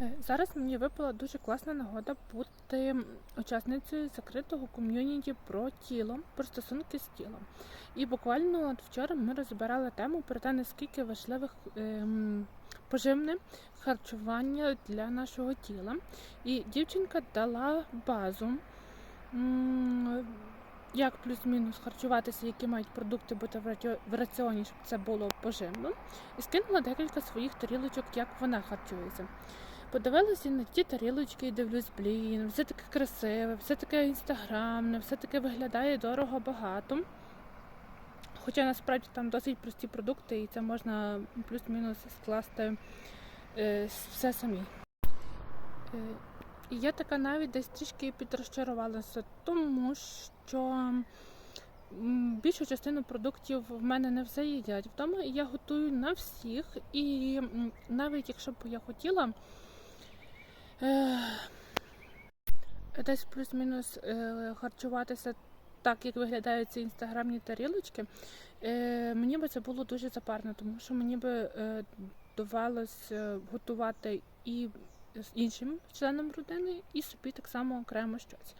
Е, Зараз мені випала дуже класна нагода бути учасницею закритого ком'юніті про тіло, про стосунки з тілом. І буквально от вчора ми розбирали тему про те, наскільки важливе ем, поживне харчування для нашого тіла. І дівчинка дала базу, м, як плюс-мінус харчуватися, які мають продукти бути в раціоні, щоб це було поживно. І скинула декілька своїх тарілочок, як вона харчується. Подивилася на ті тарілочки і дивлюсь, блін, все таке красиве, все таке інстаграмне, все таке виглядає дорого багато. Хоча насправді там досить прості продукти, і це можна плюс-мінус скласти е, все самі. Е, і я така навіть десь трішки підрозчарувалася, тому що більшу частину продуктів в мене не все їдять вдома, і я готую на всіх. І навіть якщо б я хотіла. Десь плюс-мінус е, харчуватися так, як виглядають ці інстаграмні тарілочки. Е, мені би це було дуже запарно, тому що мені би е, довелось е, готувати і з іншим членам родини, і собі так само окремо щось.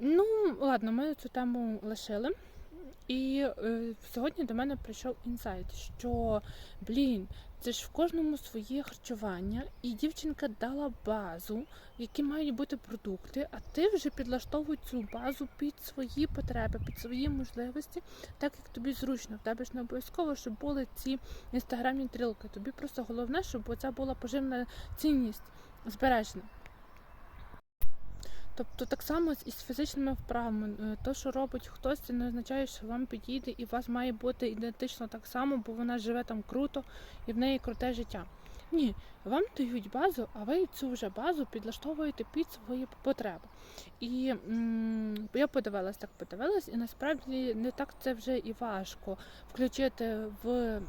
Ну, ладно, ми цю тему лишили. І е, сьогодні до мене прийшов інсайт, що блін, це ж в кожному своє харчування, і дівчинка дала базу, які мають бути продукти, а ти вже підлаштовуй цю базу під свої потреби, під свої можливості, так як тобі зручно. В тебе ж не обов'язково, щоб були ці інстаграмні трілки. Тобі просто головне, щоб це була поживна цінність збережена. Тобто так само з- із фізичними вправами. Е, То, що робить хтось, це не означає, що вам підійде і у вас має бути ідентично так само, бо вона живе там круто і в неї круте життя. Ні, вам дають базу, а ви цю вже базу підлаштовуєте під свої потреби. І м, я подивилась, так подивилась, і насправді не так це вже і важко включити в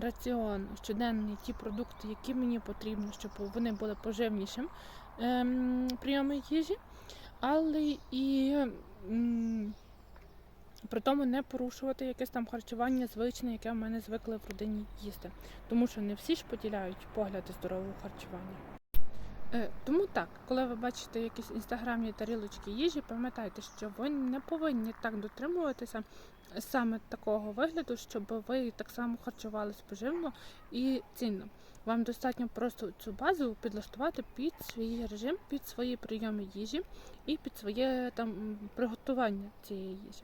раціон щоденний ті продукти, які мені потрібні, щоб вони були поживнішим ем, прийоми їжі, але і при тому не порушувати якесь там харчування звичне, яке в мене звикли в родині їсти. Тому що не всі ж поділяють погляди здорового харчування. Е, Тому так, коли ви бачите якісь інстаграмні тарілочки їжі, пам'ятайте, що ви не повинні так дотримуватися саме такого вигляду, щоб ви так само харчувалися поживно і цінно. Вам достатньо просто цю базу підлаштувати під свій режим, під свої прийоми їжі і під своє там приготування цієї їжі.